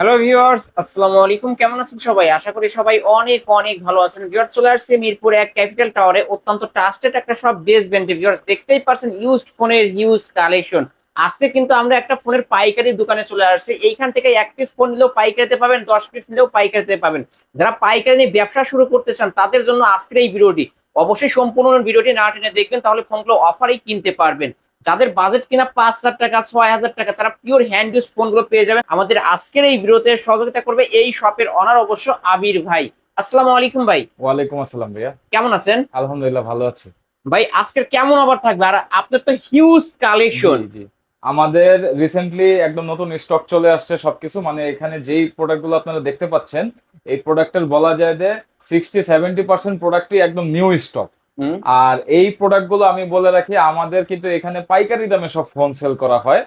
Hello viewers আসসালামু আলাইকুম কেমন আছেন সবাই? আশা করি সবাই অনেক অনেক ভালো আছেন। ভিউয়ার চলে আসছে মিরপুর এক ক্যাপিটাল টাওয়ারে অত্যন্ত ট্রাস্টেড একটা সব বেস ব্যান্ডে ভিউয়ার্স দেখতেই পারছেন ইউজড ফোনের ইউজ কালেকশন আজকে কিন্তু আমরা একটা ফোনের পাইকারি দোকানে চলে আসছি। এইখান থেকে এক পিস ফোন নিলেও পাইকারিতে পাবেন, দশ পিস নিলেও পাইকারিতে পাবেন। যারা পাইকারি নিয়ে ব্যবসা শুরু করতে চান, তাদের জন্য আজকের এই ভিডিওটি। অবশ্যই সম্পূর্ণ ভিডিওটি না টেনে দেখবেন, তাহলে ফোনগুলো অফারেই কিনতে পারবেন। যাদের বাজেট কিনা পাঁচ হাজার টাকা ছয় হাজার টাকা তারা পিওর হ্যান্ড ইউজ ফোনগুলো পেয়ে যাবেন। আমাদের আজকের এই ভিডিওতে সহযোগিতা করবে এই শপের অনার অবশ্য আবির ভাই। আসসালামু আলাইকুম ভাই। ওয়ালাইকুম আসসালাম ভাইয়া। কেমন আছেন? আলহামদুলিল্লাহ ভালো আছি। ভাই আজকের কেমন অফার থাকবে? আর আপনার তো হিউজ কালেকশন জি, আমাদের রিসেন্টলি একদম নতুন স্টক চলে আসছে সবকিছু। মানে এখানে যেই প্রোডাক্টগুলো আপনারা দেখতে পাচ্ছেন এই প্রোডাক্টের বলা যায় যে সিক্সটি সেভেন্টি পার্সেন্ট প্রোডাক্টই একদম নিউ স্টক। আর এই প্রোডাক্টগুলো আমি বলে রাখি আমাদের কিন্তু এখানে পাইকারি দামে সব ফোন সেল করা হয়।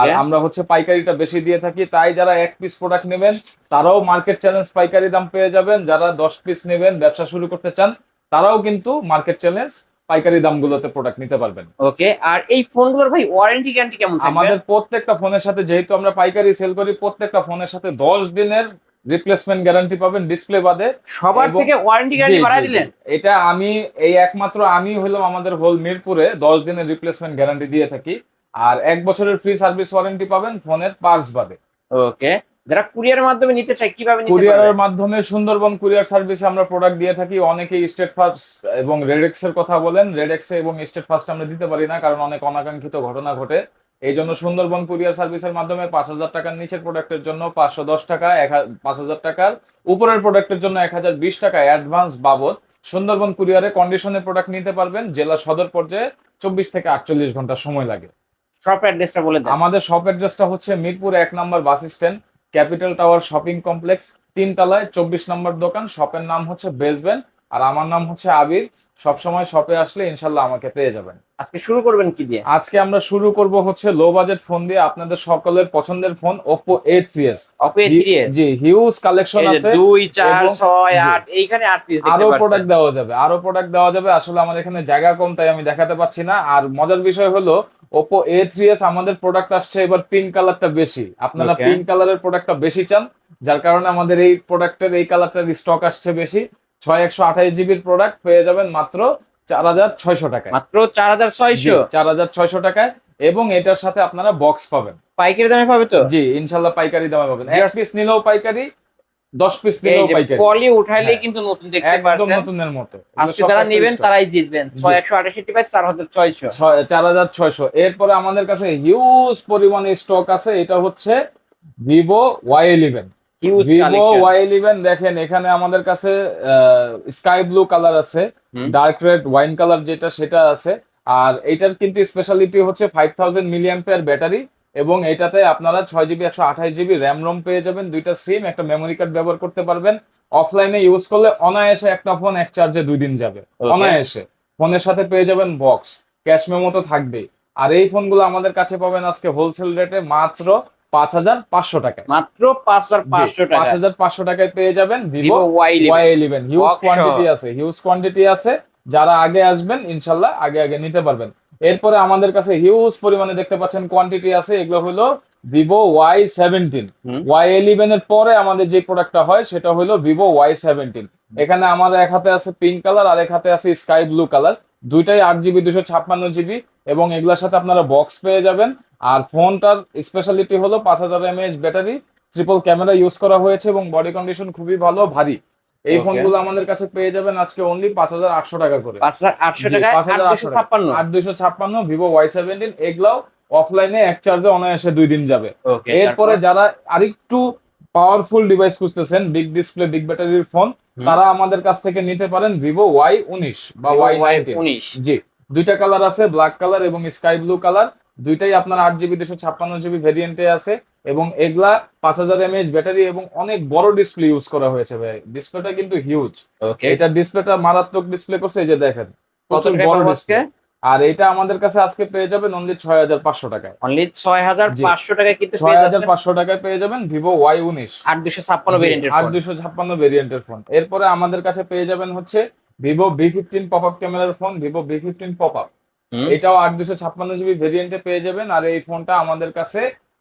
আর আমরা হচ্ছে পাইকারিটা বেশি দিয়ে থাকি তাই যারা এক পিস প্রোডাক্ট নেবেন তারাও মার্কেট চ্যালেঞ্জ পাইকারি দাম পেয়ে যাবেন। যারা দশ পিস নেবেন ব্যবসা শুরু করতে চান তারাও কিন্তু মার্কেট চ্যালেঞ্জ পাইকারি দামগুলোতে প্রোডাক্ট নিতে পারবেন। ওকে আর এই ফোনগুলোর ভাই ওয়ারেন্টি গ্যারান্টি কেমন আমাদের প্রত্যেকটা ফোনের সাথে যেহেতু আমরা পাইকারি সেল করি প্রত্যেকটা ফোনের সাথে দশ দিনের রিপ্লেসমেন্ট গ্যারান্টি পাবেন ডিসপ্লে বাদে। সবার থেকে ওয়ারেন্টি গ্যারান্টি বাড়ায় দিলেন। এটা আমি এই একমাত্র আমি হলাম আমাদের হোল মিরপুরে দশ দিনের রিপ্লেসমেন্ট গ্যারান্টি দিয়ে থাকি। আর এক বছরের ফ্রি সার্ভিস ওয়ারেন্টি পাবেন ফোনের পার্স বাদে। ওকে। যারা কুরিয়ারের মাধ্যমে নিতে চায় কীভাবে নিতে কুরিয়ারের মাধ্যমে সুন্দরবন কুরিয়ার সার্ভিসে আমরা প্রোডাক্ট দিয়ে থাকি। অনেকেই স্টেট ফার্স্ট এবং রেডেক্স এর কথা বলেন। রেডেক্স এবং স্টেট ফার্স্ট আমরা দিতে পারি না কারণ অনেক অনাকাঙ্ক্ষিত ঘটনা ঘটে। এই জন্য সুন্দরবন কুরিয়ার সার্ভিসের মাধ্যমে পাঁচ হাজার টাকার নিচের প্রোডাক্টের জন্য পাঁচশো দশ টাকা এক পাঁচ হাজার টাকার উপরের প্রোডাক্টের জন্য এক হাজার বিশ টাকা অ্যাডভান্স বাবদ সুন্দরবন কুরিয়ারে কন্ডিশনের প্রোডাক্ট নিতে পারবেন। জেলা সদর পর্যায়ে চব্বিশ থেকে আটচল্লিশ ঘণ্টা সময় লাগে। শপ অ্যাড্রেসটা বলে আমাদের শপ অ্যাড্রেসটা হচ্ছে মিরপুর এক number bus stand capital tower shopping complex তিন তলায় চব্বিশ নম্বর দোকান। শপের নাম হচ্ছে বেসবেন আর আমার নাম হচ্ছে আবির। সবসময় শপে আসলে ইনশাল্লাহ আমাকে পেয়ে যাবেন। আজকে শুরু করবেন কি দিয়ে? আজকে আমরা শুরু করব হচ্ছে লো বাজেট ফোন দিয়ে আপনাদের সকলের পছন্দের phone Oppo A three S Oppo three S G huge collection আছে। দুই চার এবং- ছয় জি। আট এইখানে আট পিস আরও প্রোডাক্ট দেওয়া যাবে আরও প্রোডাক্ট দেওয়া যাবে। আসলে আমাদের এখানে জায়গা কম তাই আমি দেখাতে পাচ্ছি না। আর মজার বিষয় হলো ওপো এ থ্রি এস আমাদের প্রোডাক্ট আসছে এবার পিঙ্ক কালারটা বেশি। আপনারা পিঙ্ক কালারের প্রোডাক্টটা বেশি চান যার কারণে আমাদের এই প্রোডাক্টের এই কালারটার স্টক আসছে বেশি। ছয় একশো আঠাশ জিবির প্রোডাক্ট পেয়ে যাবেন মাত্র চার হাজার ছয়শো টাকায়। মাত্র চার হাজার ছয়শো? চার হাজার ছয়শো টাকায়। এবং এটার সাথে আপনারা বক্স পাবেন। পাইকারি দামে পাবে তো? জি ইনশাল্লাহ পাইকারি দামে পাবেন। এক পিস নিলেও পাইকারি দশ পিস নিলেও পাইকারি। পলি উঠাইলেই হ্যাঁ। কিন্তু নতুন দেখতে একদম পারছেন। নতুনের মতো। আজকে যারা নেবেন। তারাই জিতবেন। ছয় একশো আঠাশি ডিভাইস চার হাজার ছয়শো। চার হাজার ছয়শো। এরপরে আমাদের কাছে হিউজ পরিমাণে স্টক আছে। এটা হচ্ছে Vivo Y eleven Vivo collection Y eleven দেখেন এখানে আমাদের কাছে স্কাই ব্লু কালার আছে ডার্ক রেড ওয়াইন কালার যেটা সেটা আছে। আর এটার কিন্তু স্পেশালিটি হচ্ছে ফাইভ থাউজেন্ড মিলিয়াম ব্যাটারি এবং এটাতে আপনারা ছয় জিবি একশো আঠাশ জিবি র্যাম রোম পেয়ে যাবেন। দুইটা সিম একটা মেমোরি কার্ড ব্যবহার করতে পারবেন। অফলাইনে ইউজ করলে অনায়াসে একটা ফোন এক চার্জে দুই দিন যাবে। অনায়াসে। ফোনের সাথে পেয়ে যাবেন বক্স ক্যাশ মেমো তো থাকবেই। আর এই ফোনগুলো আমাদের কাছে পাবেন আজকে হোলসেল রেটে মাত্র পাঁচ হাজার পাঁচশো টাকায় মাত্র পাঁচ হাজার পাঁচশো পাঁচ টাকা হাজার পাঁচশো টাকায় পেয়ে যাবেন Vivo Y eleven huge quantity আছে হিউজ কোয়ান্টিটি আছে। যারা আগে আসবেন ইনশাল্লাহ আগে আগে নিতে পারবেন। এরপরে আমাদের কাছে হিউজ পরিমাণে দেখতে পাচ্ছেন কোয়ান্টিটি আছে এগুলো হলো Vivo Y seventeen Y eleven এর পরে আমাদের যে প্রোডাক্টটা হয় সেটা হলো ভিভো ওয়াই সেভেন্টিন এখানে আমার এক হাতে আছে পিঙ্ক কালার আর এক হাতে আছে স্কাই ব্লু কালার দুইটাই আট জিবি দুশো ছাপ্পান্ন জিবি এবং এগুলোর সাথে আপনারা বক্স পেয়ে যাবেন। আর ফোনটার স্পেশালিটি হলো পাঁচ হাজার m A h battery triple camera use করা হয়েছে এবং বডি কন্ডিশন খুবই ভালো ভারী। এই. ফোনগুলো আমাদের কাছে পেয়ে যাবেন আজকে অনলি পাঁচ হাজার আটশো টাকা করে। পাঁচ হাজার আটশো জি, টাকায় আট 5,800 দুশো ছাপ্পান্ন। আট দুইশো ছাপ্পান্ন ভিভো ওয়াই সেভেন্টিন এগুলাও অফলাইনে এক চার্জে অনায়াসে দুই দিন যাবে। এরপরে যারা আরেকটু পাওয়ারফুল ডিভাইস খুঁজতেছেন বিগ ডিসপ্লে বিগ ব্যাটারির ফোন তারা আমাদের কাছ থেকে নিতে পারেন ভিভো ওয়াই উনিশ বা ওয়াই নাইনটিন জি দুইটা কালার আছে ব্ল্যাক কালার এবং স্কাই ব্লু কালার দুইটাই আপনার আট জিবি দুশো ছাপ্পান্ন জিবি ভেরিয়েন্টে আছে এবং এগুলা পাঁচ হাজার এমএএইচ ব্যাটারি এবং অনেক বড় ডিসপ্লে ইউজ করা হয়েছে ভাই। ডিসপ্লেটা কিন্তু হিউজ এটা ডিসপ্লেটা মারাত্মক ডিসপ্লে করছে এই যে দেখেন কত বড় ডিসপ্লে আর এটা আমাদের কাছে আজকে পেয়ে যাবেন অনলি ছয় হাজার পাঁচশো টাকায়। অনলি ছয় হাজার পাঁচশো টাকায় কিন্তু ছয় পেয়ে হাজার পাঁচশো টাকায় পেয়ে যাবেন ভিভো ওয়াই উনিশ। আট দুশো ছাপ্পান্ন ভেরিয়েন্টের আট দুশো ছাপ্পান্ন ভেরিয়েন্টের ফোন এরপরে আমাদের কাছে পেয়ে যাবেন হচ্ছে Vivo V fifteen pop up ক্যামেরার phone Vivo V fifteen pop up. এটাও আট দুশো ছাপ্পান্ন জিবি ভেরিয়েন্টে পেয়ে যাবেন। আর এই ফোনটা আমাদের কাছে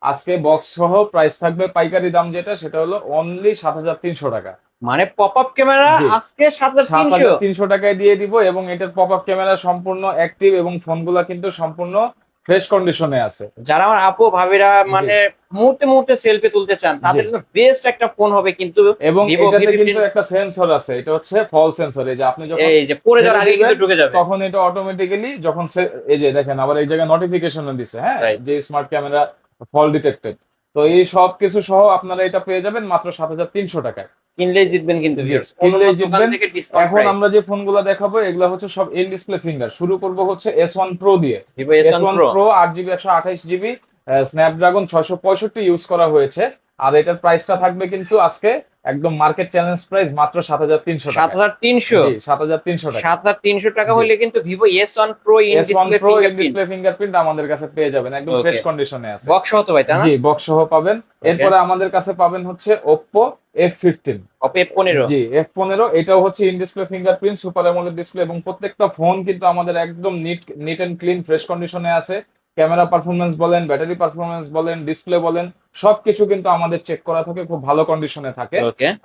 আজকে বক্স সহ প্রাইস থাকবে পাইকারি দাম যেটা সেটা হলো অনলি সাত হাজার তিনশো টাকা। মানে পপ আপ ক্যামেরা আজকে সাত হাজার তিনশো। টাকায় দিয়ে দিব এবং এটার পপ আপ ক্যামেরা সম্পূর্ণ অ্যাক্টিভ এবং ফোনগুলা কিন্তু সম্পূর্ণ ফ্রেশ কন্ডিশনে আছে। যারা আমার আপু ভাবিরা মানে মুহূর্তে মুহূর্তে সেলফি তুলতে চান তাদের জন্য বেস্ট একটা ফোন হবে কিন্তু এবং এটাতে কিন্তু একটা সেন্সর আছে এটা হচ্ছে ফল সেন্সর এই যে আপনি যখন এই যে পরে যাওয়ার আগে কিন্তু ঢুকে যাবে। তখন এটা অটোমেটিক্যালি যখন এই যে দেখেন আবার এই জায়গায় নোটিফিকেশন দিছে হ্যাঁ? যে স্মার্ট ক্যামেরা ফল ডিটেক্টেড তো এই সব কিছু সহ আপনারা এটা পেয়ে যাবেন মাত্র সাত হাজার তিনশো টাকায়। কিনলেই জিতবেন কিন্তু কিনলেই জিতবেন। এখন আমরা যে ফোনগুলো দেখাবো এগুলো হচ্ছে সব ইন ডিসপ্লে ফিঙ্গার শুরু করব হচ্ছে এস ওয়ান প্রো দিয়ে। S S1 one Pro pro আট জিবি একশো আঠাইশ জিবি স্ন্যাপড্রাগন ছয়শো পঁয়ষট্টি ইউজ করা হয়েছে। আর এটার প্রাইসটা থাকবে কিন্তু আজকে একদম মার্কেট চ্যালেঞ্জ প্রাইস মাত্র সাত হাজার তিনশো সাত হাজার তিনশো? সাত হাজার তিনশো টাকা। সাত হাজার তিনশো টাকা। হলে কিন্তু Vivo S one pro S one pro display fingerprint আমাদের কাছে পেয়ে যাবেন একদম ফ্রেশ কন্ডিশনে আছে। বক্স হতো ভাই তাই না? জি বক্স সহ পাবেন। এরপরে আমাদের কাছে পাবেন হচ্ছে ওপ্পো এফ ফিফটিন অপে পনেরো। জি এফ পনেরো এটাও হচ্ছে in display fingerprint super AMOLED display এবং প্রত্যেকটা ফোন কিন্তু আমাদের একদম neat neat and clean fresh কন্ডিশনে আছে। ক্যামেরা পারফরমেন্স বলেন ব্যাটারি পারফরমেন্স বলেন ডিসপ্লে বলেন সবকিছু কিন্তু আমাদের চেক করা থাকে খুব ভালো কন্ডিশনে থাকে।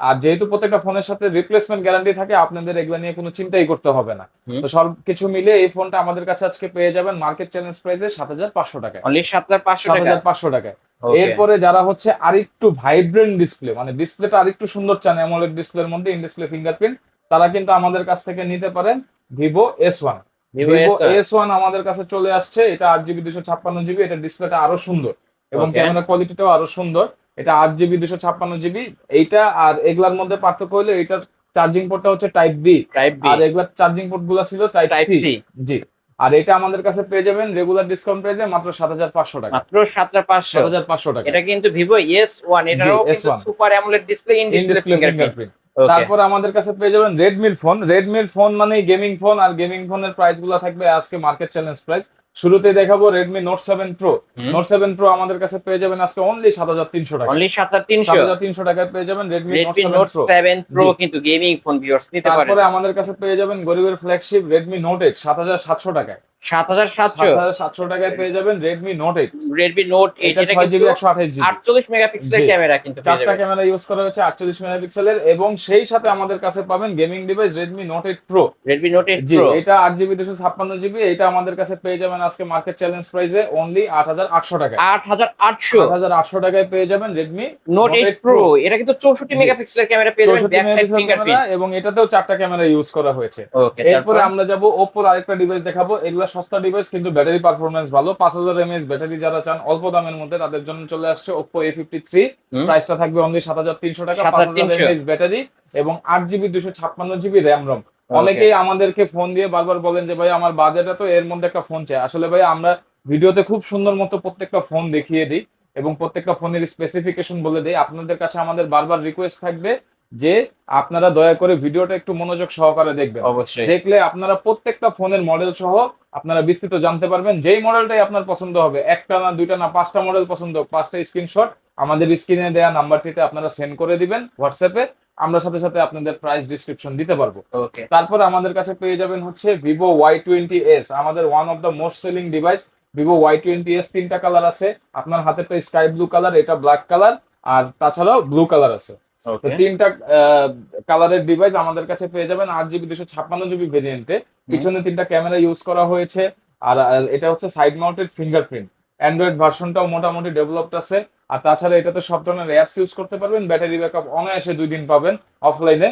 আর যেহেতু প্রত্যেকটা ফোনের সাথে রিপ্লেসমেন্ট গ্যারান্টি থাকে আপনাদের এগুলো নিয়ে কোনো চিন্তাই করতে হবে না। তো সব কিছু মিলে এই ফোনটা আমাদের কাছে আজকে পেয়ে যাবেন মার্কেট চ্যালেঞ্জ প্রাইসে সাত হাজার পাঁচশো টাকায়। অনলি সাত হাজার পাঁচশো টাকা টাকায়। এরপরে যারা হচ্ছে আরেকটু ভাইব্রেন্ট ডিসপ্লে মানে ডিসপ্লেটা আরেকটু সুন্দর চান অ্যামোলেড ডিসপ্লের মধ্যে ইন ডিসপ্লে ফিঙ্গারপ্রিন্ট তারা কিন্তু আমাদের কাছ থেকে নিতে পারেন Vivo S one Vivo Vivo S1 S one আমাদের কাছে চলে আসছে এটা আট জিবি দুশো ছাপ্পান্ন জিবি এটা ডিসপ্লেটা আরও সুন্দর। এবং. ক্যামেরা কোয়ালিটিটাও আরও সুন্দর এটা আট জিবি দুশো ছাপ্পান্ন জিবি এইটা আর এগুলার মধ্যে পার্থক্য হলো এটার চার্জিং পোর্টটা হচ্ছে টাইপ বি টাইপ বি আর এগুলার চার্জিং পোর্টগুলা ছিল টাইপ সি জি। আর এটা আমাদের কাছে পেয়ে যাবেন রেগুলার ডিসকাউন্ট প্রাইসে মাত্র সাত হাজার পাঁচশো টাকা। মাত্র সাত হাজার পাঁচশো। হাজার পাঁচশো টাকা। এটা কিন্তু Vivo S one S1 super AMOLED display in display fingerprint তারপর আমাদের কাছে পেয়ে যাবেন রেডমির ফোন রেডমির ফোন মানে গেমিং ফোন আর গেমিং ফোনের প্রাইসগুলো থাকবে আজকে মার্কেট চ্যালেঞ্জ প্রাইস শুরুতে দেখাবো Redmi note seven pro note seven pro আমাদের কাছে পেয়ে যাবেন আজকে অনলি সাত হাজার তিনশো টাকা। অনলি সাত হাজার তিনশো। হাজার তিনশো টাকায় পেয়ে যাবেন Redmi note seven pro pro. কিন্তু গেমিং ফোন ভিউয়ার্স নিতে পারেন। তারপরে আমাদের কাছে পেয়ে যাবেন গরিবের ফ্ল্যাগশিপ রেডমি নোট এইট সাত হাজার সাতশো টাকায়। সাত হাজার সাতশো সাতশো টাকায় পেয়ে যাবেন Redmi note eight Redmi note এটা ছয় জিবি একশো আঠাশ জিবি আটচল্লিশ মেগাপিক্সেলের ক্যামেরা কিন্তু চারটা ক্যামেরা ইউজ করা হয়েছে আটচল্লিশ মেগাপিক্সেলের এবং সেই সাথে আমাদের কাছে পাবেন gaming device Redmi note eight pro Redmi note eight pro এটা আট জিবি দুশো ছাপ্পান্ন জিবি এটা আমাদের কাছে পেয়ে যাবেন আজকে মার্কেট চ্যালেঞ্জ প্রাইসে অনলি আট হাজার আটশো টাকায়। আট হাজার আটশো। আট হাজার আটশো টাকায় পেয়ে যাবেন রেডমি নোট এইট প্রো এটা কিন্তু চৌষট্টি। মেগাপিক্সেলের ক্যামেরা পেয়ে যাবেন ব্যাক সাইড ফিঙ্গারপ্রিন্ট এবং এটাতেও চারটা ক্যামেরা ইউজ করা হয়েছে। এরপরে আমরা যাব ওপ্পোর আরেকটা ডিভাইস দেখাবো। এগুলো সস্তা ডিভাইস কিন্তু ব্যাটারি পারফরমেন্স ভালো। পাঁচ হাজার এমএএস ব্যাটারি যারা চান অল্প দামের মধ্যে তাদের জন্য চলে আসছে ওপ্পো এ ফিফটি থ্রি প্রাইসটা থাকবে অনলি সাত হাজার তিনশো টাকা পাঁচ হাজার 7300 এমএএস ব্যাটারি এবং আট জিবি দুশো ছাপ্পান্ন জিবি র্যাম রম অনেকেই আমাদেরকে ফোন দিয়ে বারবার বলেন যে ভাই আমার বাজেটটা তো এর মধ্যে একটা ফোন চাই। আসলে ভাই আমরা ভিডিওতে খুব সুন্দর মতো প্রত্যেকটা ফোন দেখিয়ে দিই এবং প্রত্যেকটা ফোনের স্পেসিফিকেশন বলে দিই। আপনাদের কাছে আমাদের বারবার রিকোয়েস্ট থাকবে যে আপনারা দয়া করে ভিডিওটা একটু মনোযোগ সহকারে দেখবেন। অবশ্যই। দেখলে আপনারা প্রত্যেকটা ফোনের মডেল সহ আপনারা বিস্তৃত জানতে পারবেন যেই মডেলটাই আপনার পছন্দ হবে। একটা না দুইটা না পাঁচটা মডেল পছন্দ পাঁচটা স্ক্রিনশট আমাদের স্ক্রিনে দেওয়া নাম্বারটিতে আপনারা সেন্ড করে দিবেন হোয়াটসঅ্যাপে আমরা সাথে সাথে আপনাদের প্রাইস ডিসক্রিপশন দিতে পারব। ওকে তারপর আমাদের কাছে পেয়ে যাবেন হচ্ছে ভিভো ওয়াই টোয়েন্টি এস আমাদের one of the most selling device Vivo Y twenty S তিনটা কালার আছে। আপনার হাতেরটা স্কাই ব্লু কালার এটা ব্ল্যাক কালার আর তাছাড়াও ব্লু কালার আছে। তো তিনটা কালারের ডিভাইস আমাদের কাছে পেয়ে যাবেন আট জিবি দুশো ছাপ্পান্ন জিবি ভেরিয়েন্টে পিছনে তিনটা ক্যামেরা ইউজ করা হয়েছে। আর এটা হচ্ছে সাইড মাউন্টেড ফিঙ্গারপ্রিন্ট অ্যান্ড্রয়েড ভার্সনটাও মোটামুটি ডেভেলপড আছে। আর তাছাড়া এটাতে সব ধরনের অ্যাপস ইউজ করতে পারবেন ব্যাটারি ব্যাকআপ অনায়াসে দুই দিন পাবেন অফলাইনে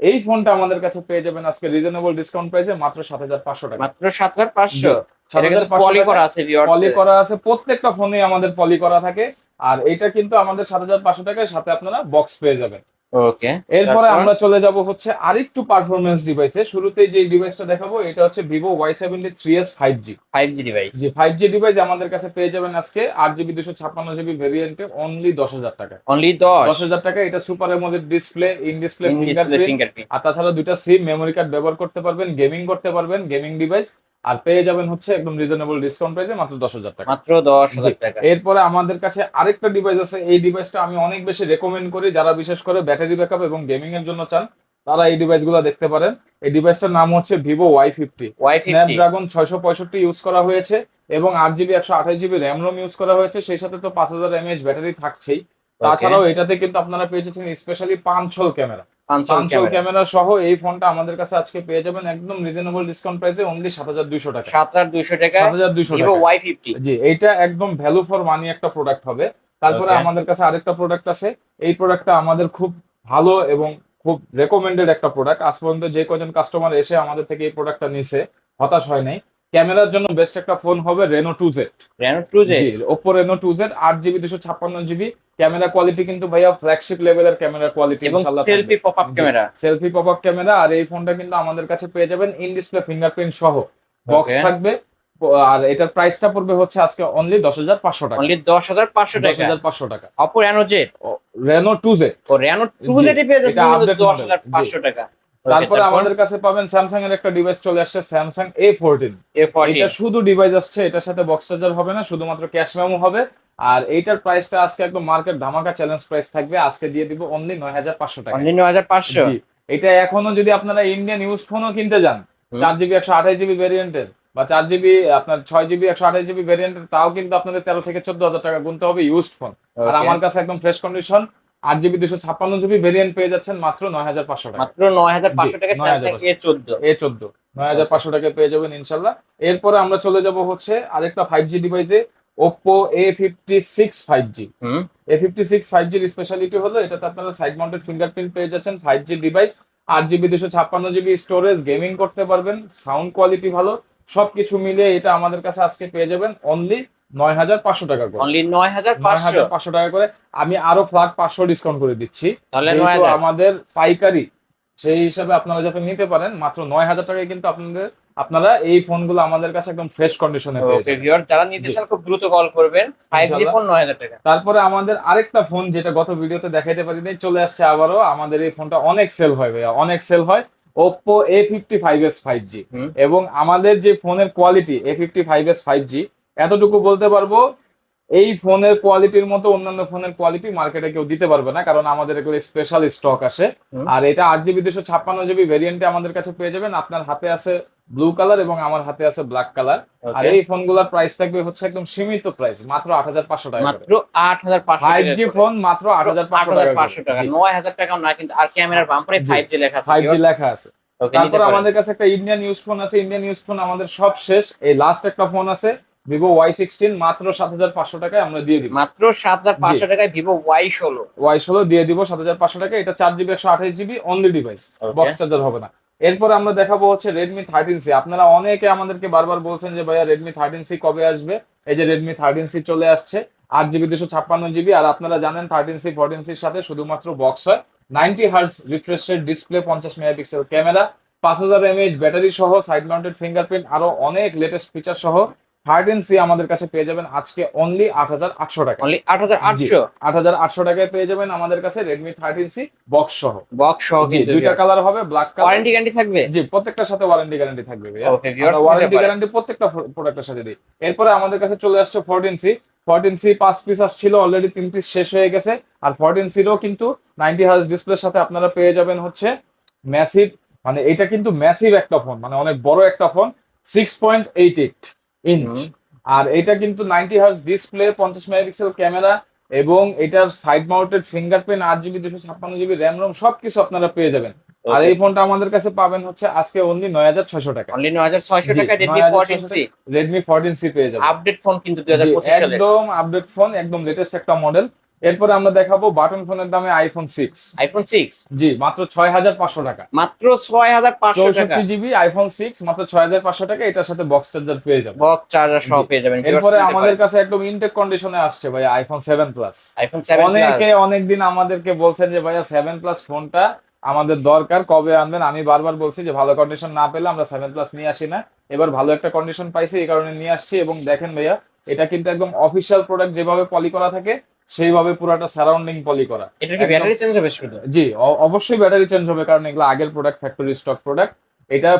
এই ফোনটা আমাদের কাছে পেয়ে যাবেন আজকে রিজনেবল ডিসকাউন্ট প্রাইসে মাত্র সাত হাজার পাঁচশো টাকা। মাত্র সাত হাজার পাঁচশো? পলি করা আছে পলি করা আছে প্রত্যেকটা ফোনে আমাদের পলি করা থাকে। আর এটা কিন্তু আমাদের সাত হাজার পাঁচশো টাকায় সাথে আপনারা বক্স পেয়ে যাবেন। ওকে। এরপরে আমরা চলে যাব হচ্ছে আরেকটু পারফরমেন্স ডিভাইসে শুরুতেই যে ডিভাইসটা দেখাবো এটা হচ্ছে Vivo Y seventy three S five G five G device যে ফাইভ জি ডিভাইস আমাদের কাছে পেয়ে যাবেন আজকে আট জিবি দুশো ছাপ্পান্ন জিবি ভেরিয়েন্টে অনলি দশ হাজার টাকা। অনলি দশ? দশ হাজার টাকা এটা super AMOLED display in display fingerprint fingerprint আর তাছাড়া দুইটা সিম মেমোরি কার্ড ব্যবহার করতে পারবেন গেমিং করতে পারবেন গেমিং ডিভাইস আর পেয়ে যাবেন হচ্ছে একদম রিজনেবল ডিসকাউন্ট প্রাইসে মাত্র দশ হাজার টাকা। মাত্র দশ হাজার টাকা। এরপরে আমাদের কাছে আরেকটা ডিভাইস আছে এই ডিভাইসটা আমি অনেক বেশি রেকমেন্ড করি যারা বিশেষ করে ব্যাটারি ব্যাকআপ এবং গেমিং এর জন্য চান তারা এই ডিভাইসগুলো দেখতে পারেন। এই ডিভাইসটার নাম হচ্ছে ভিভো ওয়াই ফিফটি স্ন্যাপড্রাগন ছয়শো পঁয়ষট্টি ইউজ করা হয়েছে এবং আট জিবি একশো আঠাশ জিবি র্যাম রোম ইউজ করা হয়েছে। সেই সাথে তো পাঁচ হাজার এমএএইচ ব্যাটারি থাকছেই। তাছাড়াও এটাতে কিন্তু আপনারা পেয়ে যাচ্ছেন স্পেশালি পাঁচশোল ক্যামেরা পাঁচশো ক্যামেরা। সহ এই ফোনটা আমাদের কাছে আজকে পেয়ে যাবেন একদম রিজনেবল ডিসকাউন্ট প্রাইসে অনলি সাত হাজার দুইশো টাকা। সাত হাজার দুইশো টাকা সাত হাজার দুইশো টাকা। ওয়াই ফিফটি জি এইটা একদম ভ্যালু ফর মানি একটা প্রোডাক্ট হবে। তারপরে আমাদের কাছে আরেকটা প্রোডাক্ট আছে। এই প্রোডাক্টটা আমাদের খুব ভালো এবং খুব রেকমেন্ডেড একটা প্রোডাক্ট আজ পর্যন্ত যে কজন কাস্টমার এসে আমাদের থেকে এই প্রোডাক্টটা নিছে হতাশ হয় নাই। ক্যামেরার জন্য বেস্ট একটা ফোন হবে Reno two Z Reno two Z জি ওপো রেনো টু জেড আট জিবি দুশো ছাপ্পান্ন জিবি ক্যামেরা কোয়ালিটি কিন্তু ভাইয়া ফ্ল্যাগশিপ লেভেলের camera quality selfie pop up camera. Selfie pop up camera আর এই ফোনটা কিন্তু আমাদের কাছে পেয়ে যাবেন ইন ডিসপ্লে ফিঙ্গারপ্রিন্ট সহ। বক্স থাকবে আর এটার প্রাইসটা পড়বে হচ্ছে আজকে অনলি দশ হাজার পাঁচশো টাকা। অনলি দশ হাজার পাঁচশো টাকা? দশ হাজার পাঁচশো টাকা। Oppo Reno Z Reno two Z ও রেনো টু জেডে পেয়ে যাচ্ছে দশ হাজার পাঁচশো টাকা। তারপরে আমাদের কাছে পাবেন স্যামসাং এর একটা ডিভাইস চলে আসছে স্যামসাং এ ফোরটিন এটা শুধু ডিভাইস আসছে এটার সাথে বক্স চার্জার হবে না শুধুমাত্র ক্যাশ মেমো হবে। আর এইটার প্রাইসটা আজকে একদম মার্কেট ধামাকা চ্যালেঞ্জ প্রাইস থাকবে আজকে দিয়ে দিব অনলি নয় হাজার পাঁচশো টাকা। অনলি নয় হাজার পাঁচশো? এটা এখনও যদি আপনারা ইন্ডিয়ান ইউজ ফোনও কিনতে যান চার জিবি একশো আঠাশ জিবি ভ্যারিয়েন্টের বা চার জিবি আপনার ছয় জিবি একশো আঠাশ জিবি ভ্যারিয়েন্টের তাও কিন্তু আপনাদের তেরো থেকে চোদ্দ হাজার টাকা গুনতে হবে ইউজড ফোন আর আমার কাছে একদম ফ্রেশ কন্ডিশন আট জিবি দুশো ছাপ্পান্ন জিবি ভেরিয়েন্ট পেয়ে যাচ্ছেন মাত্র নয় হাজার পাঁচশো টাকা। মাত্র নয় হাজার পাঁচশো টাকা এ চোদ্দ। এ চোদ্দ। নয় হাজার পাঁচশো টাকা পেয়ে যাবেন ইনশাল্লাহ। এরপরে আমরা চলে যাব হচ্ছে আরেকটা ফাইভ জি ডিভাইসে Oppo A fifty six five G hmm. A fifty six five জির স্পেশালিটি হলো এটাতে আপনারা সাইড মাউন্টেড ফিঙ্গারপ্রিন্ট পেয়ে যাচ্ছেন ফাইভ জি ডিভাইস আট জিবি দুশো ছাপ্পান্ন জিবি স্টোরেজ গেমিং করতে পারবেন সাউন্ড কোয়ালিটি ভালো সবকিছু মিলিয়ে এটা আমাদের কাছে আজকে পেয়ে যাবেন অনলি নয় হাজার পাঁচশো টাকা করে। অনলি নয় হাজার পাঁচশো? টাকা করে আমি আরও ফ্ল্যাট পাঁচশো ডিসকাউন্ট করে দিচ্ছি। আমাদের পাইকারি সেই হিসাবে আপনারা যাতে নিতে পারেন মাত্র নয় হাজার টাকায় কিন্তু আপনাদের আপনারা এই ফোনগুলো আমাদের কাছে একদম ফ্রেশ কন্ডিশনে যারা নিতে চান খুব দ্রুত কল করবেন। 5G ফোন 9000 টাকা। তারপরে আমাদের আরেকটা ফোন যেটা গত ভিডিওতে দেখাইতে পারিনি চলে আসছে আবারও। আমাদের এই ফোনটা অনেক সেল হয় ভাইয়া অনেক সেল হয়। Oppo A fifty five S five G এবং আমাদের যে ফোনের কোয়ালিটি A55s 5G এতটুকু বলতে পারব এই ফোনের কোয়ালিটির মতো অন্যান্য ফোনের কোয়ালিটি মার্কেটে কেউ দিতে পারবে না কারণ আমাদের এগুলো স্পেশাল স্টক আসে। আর এটা আট জিবি দুশো ছাপ্পান্ন জিবি ভেরিয়েন্টে আমাদের কাছে পেয়ে যাবেন। আপনার হাতে আছে ব্লু কালার এবং আমার হাতে আছে ব্ল্যাক কালার আর এই ফোনগুলোর প্রাইস থাকবে হচ্ছে একদম সীমিত প্রাইস মাত্র আট হাজার পাঁচশো টাকা মাত্র আট হাজার পাঁচশো ফাইভ জি ফোন মাত্র আট হাজার পাঁচশো টাকা পাঁচশো টাকা নয় হাজার টাকাও না কিন্তু আর ক্যামেরার বাম্পারে ফাইভ জি লেখা আছে ফাইভ জি লেখা আছে। তারপর আমাদের কাছে একটা ইন্ডিয়ান ইউজ ফোন আছে ইন্ডিয়ান ইউজ ফোন আমাদের সব শেষ। এই লাস্ট একটা ফোন আছে ভিভো ওয়াই সিক্সটিন মাত্র সাত হাজার পাঁচশো টাকায় আমরা দিয়ে দিব। মাত্র সাত হাজার পাঁচশো টাকায় ভিভো ওয়াই ষোলো। ওয়াই ষোলো দিয়ে দিব সাত হাজার পাঁচশো টাকা এটা চার জিবি একশো আঠাশ GB only device box charger হবে না। এরপর আমরা দেখাবো হচ্ছে রেডমি থার্টিন সি আপনারা অনেকে আমাদেরকে বারবার বলছেন যে ভাইয়া রেডমি থার্টিন সি কবে আসবে? এই যে রেডমি থার্টিন সি চলে আসছে। আট জিবি দুশো ছাপ্পান্ন জিবি। আর আপনারা জানেন থার্টিন সি ফোরটিন সির সাথে শুধুমাত্র বক্স হয়। Ninety hertz refresh rate display পঞ্চাশ মেগাপিক্সেল ক্যামেরা। পাঁচ হাজার এমএইচ ব্যাটারি সহ সাইড মাউন্টেড ফিঙ্গারপ্রিন্ট আরও অনেক লেটেস্ট ফিচার সহ। থার্টিন সি আমাদের কাছে পেয়ে যাবেন আজকে অনলি আট হাজার আটশো টাকা। অনলি আট হাজার আটশো? আট হাজার আটশো টাকায় পেয়ে যাবেন আমাদের কাছে রেডমি থার্টিন সি বক্স সহ। বক্স সহ দুইটা কালার হবে ব্ল্যাক কালার ওয়ারেন্টি গ্যারান্টি থাকবে? জি প্রত্যেকটার সাথে ওয়ারেন্টি গ্যারান্টি থাকবে ওয়ারেন্টি গ্যারান্টি প্রত্যেকটা প্রোডাক্টের সাথে দিই। এরপরে আমাদের কাছে চলে আসছে ফোরটিন সি ফোরটিন সি পাঁচ পিস আসছিল অলরেডি তিন পিস শেষ হয়ে গেছে। আর ফোরটিন সিরও কিন্তু নাইনটি হার্স ডিসপ্লের সাথে আপনারা পেয়ে যাবেন হচ্ছে ম্যাসিভ মানে এটা কিন্তু ম্যাসিভ একটা ফোন মানে অনেক বড় একটা phone six point eight eight inch আর এটা কিন্তু নাইনটি হার্স ডিসপ্লে পঞ্চাশ মেগাপিক্সেল ক্যামেরা এবং এটার সাইড মাউন্টেড ফিঙ্গারপ্রিন্ট আট জিবি দুশো ছাপ্পান্ন জিবি র্যাম রোম সবকিছু আপনারা পেয়ে যাবেন। আর এই ফোনটা আমাদের কাছে পাবেন হচ্ছে আজকে অনলি নয় হাজার ছয়শো টাকা। অনলি নয় হাজার ছয়শো টাকা Redmi 9600 fourteen C Redmi fourteen C পেয়ে যাবেন। আপডেট ফোন কিন্তু একদম আপডেট ফোন একদম লেটেস্ট একটা মডেল এরপরে আমরা দেখাবো বাটন ফোনের দামে আইফোন সিক্স আইফোন সিক্স জি মাত্র ছয় হাজার পাঁচশো টাকা। মাত্র ছয় হাজার পাঁচশো টাকা। চৌষট্টি জিবি আইফোন সিক্স মাত্র ছয় হাজার পাঁচশো টাকা এটার সাথে বক্স চার্জার পেয়ে যাবেন। বক্স চার্জার সহ পেয়ে যাবেন। এরপরে আমাদের কাছে একদম ইনটেক কন্ডিশনে আসছে ভাই iPhone seven plus iPhone seven অনেকে অনেকদিন আমাদেরকে বলছেন যে ভাইয়া সেভেন প্লাস ফোনটা আমাদের দরকার কবে আনবেন? আমি বারবার বলছি যে ভালো কন্ডিশন না পেলে আমরা সেভেন প্লাস নিয়ে আসি না। এবার ভালো একটা কন্ডিশন পাইছি এই কারণে নিয়ে আসছি এবং দেখেন ভাইয়া এটা কিন্তু একদম অফিসিয়াল প্রোডাক্ট যেভাবে পলি করা থাকে সেইভাবে পুরাটা সারাউন্ডিং পলি করা। এটা কি ব্যাটারি চেঞ্জ হবে শুধু? জি অবশ্যই ব্যাটারি চেঞ্জ হবে কারণ এগুলো আগের প্রোডাক্ট ফ্যাক্টরি স্টক প্রোডাক্ট এটা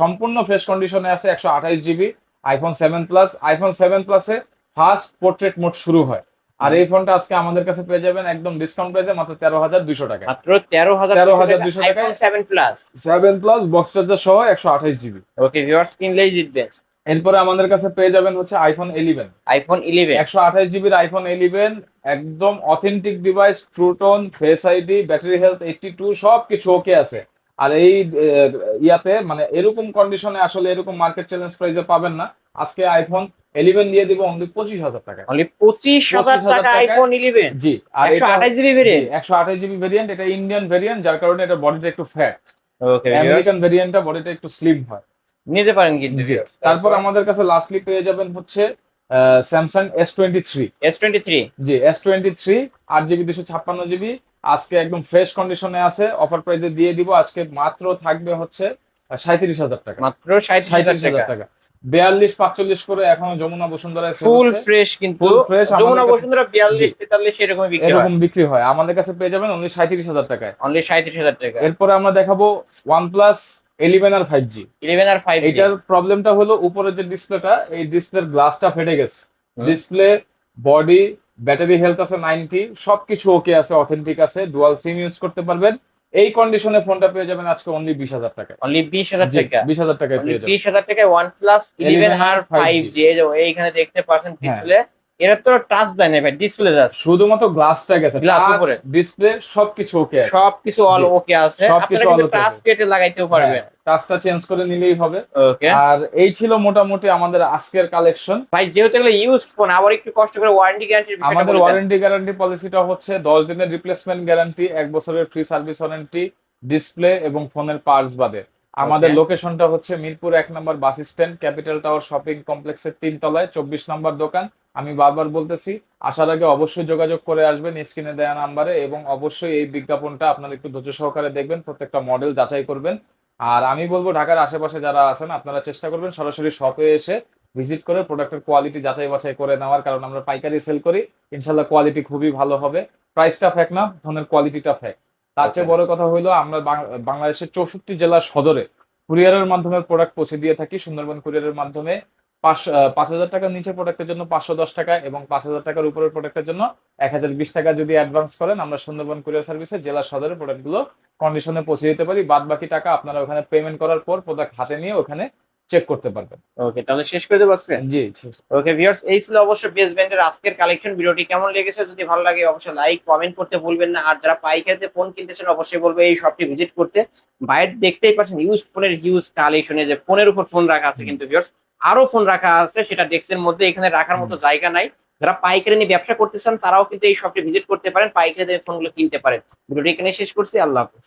সম্পূর্ণ ফ্রেশ কন্ডিশনে আছে একশো আঠাইশ GB iPhone seven plus iPhone seven প্লাসে ফার্স্ট পোর্ট্রেট মোড শুরু হয়। আর এই ফোনটা আজকে আমাদের কাছে পেয়ে যাবেন একদম ডিসকাউন্ট প্রাইসে মাত্র তেরো হাজার দুশো টাকা মাত্র তেরো হাজার 13,200 টাকায়। IPhone seven plus seven plus box charger সহ একশো আঠাইশ জিবি ওকে ভিউয়ার্স কিনলেই জিতবেন এরপরে আমাদের কাছে পেয়ে যাবেন হচ্ছে আইফোন ইলেভেন আইফোন ইলেভেন একশো আঠাশ জিবির আইফোন ইলেভেন একদম authentic device true tone face ID battery health eighty two সব কিছু ওকে আছে। আর এই ইয়াতে মানে এরকম কন্ডিশনে আসলে এরকম মার্কেট চ্যালেঞ্জ প্রাইসে পাবেন না। আজকে আইফোন ইলেভেন দিয়ে দিব অনলি পঁচিশ হাজার টাকা। অনলি পঁচিশ হাজার টাকা আইফোন ইলেভেন জি আর একশো আঠাশ জিবি ভেরিয়েন্ট একশো আঠাশ জিবি ভেরিয়েন্ট এটা ইন্ডিয়ান ভেরিয়েন্ট যার কারণে এটা বডিটা একটু ফ্যাট আমেরিকান ভেরিয়েন্টটা বডিটা একটু স্লিম হয়। নিতে পারেন কিন্তু তারপর আমাদের কাছে লাস্টলি পেয়ে যাবেন হচ্ছে Samsung S twenty three S twenty three জি এস টোয়েন্টি থ্রি আট জিবি দুশো ছাপ্পান্ন জিবি। আজকে একদম ফ্রেশ কন্ডিশনে আছে অফার প্রাইসে দিয়ে দিব আজকে মাত্র থাকবে হচ্ছে সাঁত্রিশ হাজার টাকা। মাত্র সাঁত্রিশ হাজার টাকা। বিয়াল্লিশ পাঁচচল্লিশ করে এখন যমুনা বসুন্ধরায় sale ফুল ফ্রেশ কিন্তু fresh যমুনা বসুন্ধরা বিয়াল্লিশ তেতাল্লিশ এরকমই বিক্রি হয়। এরকম বিক্রি হয়। আমাদের কাছে পেয়ে যাবেন অনলি সাঁত্রিশ হাজার টাকায়। অনলি সাঁত্রিশ হাজার টাকা এরপরে আমরা দেখাবো one plus eleven R five G eleven R five এইটার প্রবলেমটা হলো উপরের যে ডিসপ্লেটা এই ডিসপ্লের গ্লাসটা ফেটে গেছে। ডিসপ্লে বডি ব্যাটারি হেলথ আছে নাইনটি সবকিছু ওকে আছে অথেন্টিক আছে ডুয়াল সিম ইউজ করতে পারবেন। এই কন্ডিশনে ফোনটা পেয়ে যাবেন আজকে অনলি বিশ হাজার টাকা। অনলি বিশ হাজার টাকা। বিশ হাজার টাকায় অনলি পেয়ে যাবেন। বিশ হাজার টাকায় one plus eleven 11 R five 5G G এইখানে দেখতে পাচ্ছেন হ্যাঁ। ডিসপ্লে এটা তো টাচ যায় না ভাই ডিসপ্লে শুধুমাত্র গ্লাসটা গেছে। Glass উপরে। ডিসপ্লে সবকিছু ওকে আছে। সবকিছু অল ওকে আছে। সবকিছু কিন্তু okay টাচ কেটে লাগাইতেও পারবেন। টাচটা চেঞ্জ করে নিলেই হবে। ওকে আর এই ছিল মোটামুটি আমাদের আজকের কালেকশন ভাই যেহেতু এগুলো ইউজ ফোন আবার একটু কষ্ট করে ওয়ারেন্টি গ্যারান্টির বিষয়টা আমাদের ওয়ারেন্টি গ্যারান্টি পলিসিটা হচ্ছে দশ দিনের রিপ্লেসমেন্ট গ্যারান্টি এক বছরের ফ্রি সার্ভিস ওয়ারেন্টি ডিসপ্লে এবং ফোনের পার্টস বাদে। আমাদের লোকেশনটা হচ্ছে মিরপুর এক number bus stand capital tower shopping কমপ্লেক্সের তিন তলায় চব্বিশ নম্বর দোকান। আমি বারবার বলতেছি আসার আগে অবশ্যই যোগাযোগ করে আসবেন স্ক্রিনে দেয়া নাম্বারে এবং অবশ্যই এই বিজ্ঞাপনটা আপনারা একটু ধৈর্য সহকারে দেখবেন প্রত্যেকটা মডেল যাচাই করবেন। আর আমি বলব ঢাকার আশেপাশে যারা আছেন আপনারা চেষ্টা করবেন সরাসরি শপে এসে ভিজিট করে প্রোডাক্টের কোয়ালিটি যাচাই বাছাই করে নেওয়ার কারণ আমরা পাইকারি সেল করি। ইনশাল্লাহ কোয়ালিটি খুবই ভালো হবে। প্রাইসটা ফ্যাক না ফোনের কোয়ালিটিটা ফ্যাক। তার চেয়ে বড় কথা হলো আমরা বাংলাদেশের চৌষট্টি জেলার সদরে কুরিয়ারের মাধ্যমে প্রোডাক্ট পৌঁছে দিয়ে থাকি সুন্দরবন কুরিয়ারের মাধ্যমে। পাঁচ হাজার টাকার নিচে প্রোডাক্টের জন্য পাঁচশো দশ টাকা এবং পাঁচ হাজার টাকার উপরের প্রোডাক্টের জন্য এক হাজার বিশ টাকা যদি অ্যাডভান্স করেন আমরা সুন্দরবন কুরিয়ার সার্ভিসে জেলা সদরে প্রোডাক্টগুলো কন্ডিশনে পৌঁছে দিতে পারি। বাদ বাকি টাকা আপনারা ওখানে পেমেন্ট করার পর প্রোডাক্ট হাতে নিয়ে ওখানে চেক করতে পারবেন। ওকে তাহলে শেষ করে দেবো আজকে? জি ওকে ভিউয়ার্স এই ছিল অবশ্য বেস ব্যান্ডের আজকের কালেকশন ভিডিওটি কেমন লেগেছে যদি ভালো লাগে অবশ্যই লাইক কমেন্ট করতে ভুলবেন না। আর যারা পাইকারিতে ফোন কিনতেছেন অবশ্যই বলব এই শপটি ভিজিট করতে। বাইরে দেখতেই পাচ্ছেন ইউজ ফোনের হিউজ কালেকশনে যে ফোনের উপর ফোন রাখা আছে কিন্তু ভিউয়ার্স আরও ফোন রাখা আছে সেটা ডেস্কের মধ্যে এখানে রাখার মতো জায়গা নাই। যারা পাইকারি নিয়ে ব্যবসা করতে চান তারাও কিন্তু এই শপটি ভিজিট করতে পারেন পাইকারি ফোনগুলো কিনতে পারেন। ভিডিওটি এখানে শেষ করছি আল্লাহ হাফেজ।